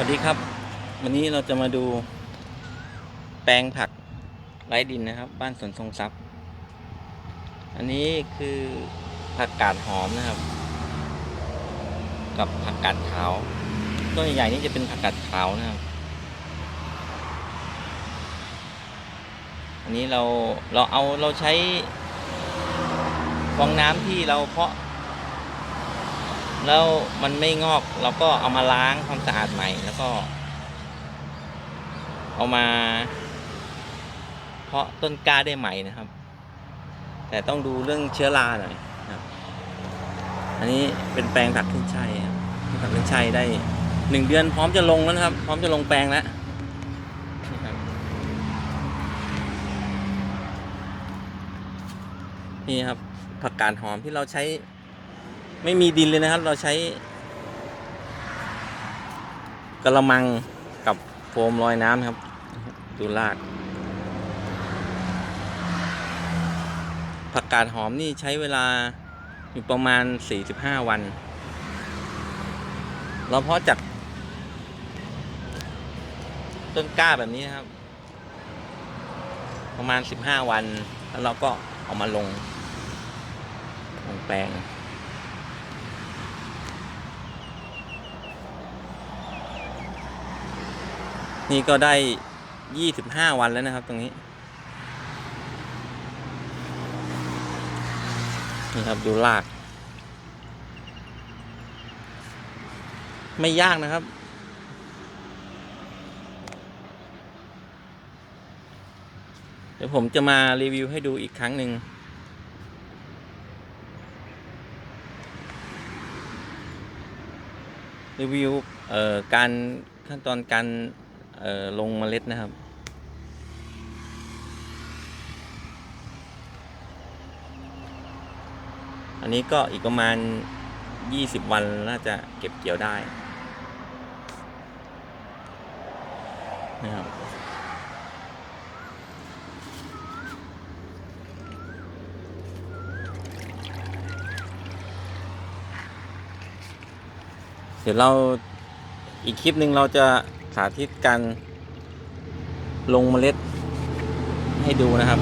สวัสดีครับ วันนี้เราจะมาดู แปลงผักไร้ดินนะครับ บ้านสวนทรงทรัพย์ อันนี้คือผักกาดหอมนะครับ กับผักกาดขาวต้นใหญ่ๆนี่จะเป็นผักกาดขาวนะครับ อันนี้เราเราเอาเราใช้ฟองน้ำที่เราเพาะ แล้วมันไม่งอกเราก็เอามาล้างความสะอาดใหม่ แล้วก็ เอามา เพาะต้นกล้าได้ใหม่นะครับ แต่ต้องดูเรื่องเชื้อราหน่อยนะครับ อันนี้เป็นแปลงผักขึ้นช่ยครับผักขึ้นช่ายได้หนึ่งเดือนพร้อมจะลงแล้วนะครับ พร้อมจะลงแปลงแล้วนี่ครับผักกาดหอมที่เราใช้ ไม่มีดินเลยนะครับ เราใช้กระมังกับโฟมลอยน้ำครับ ดูรากผักกาดหอมนี่ใช้เวลาอยู่ประมาณ 45 วัน เราเพาะจาก ต้นกล้าแบบนี้นะครับ ประมาณ 15 วัน แล้วเราก็เอามาลงลงแปลง นี่ก็ได้ยี่สิบห้าวันแล้วนะครับตรงนี้ นี่ครับดูราก ไม่ยากนะครับ เดี๋ยวผมจะมารีวิวให้ดูอีกครั้งหนึ่งรีวิว เอ่อ การขั้นตอนการ ลงเมล็ดนะครับ อันนี้ก็อีกประมาณ 20 วันน่าจะเก็บเกี่ยวได้นะครับเดี๋ยวเราอีกคลิปหนึ่งเราจะาธิตการลงเมล็ดให้ดูนะครับ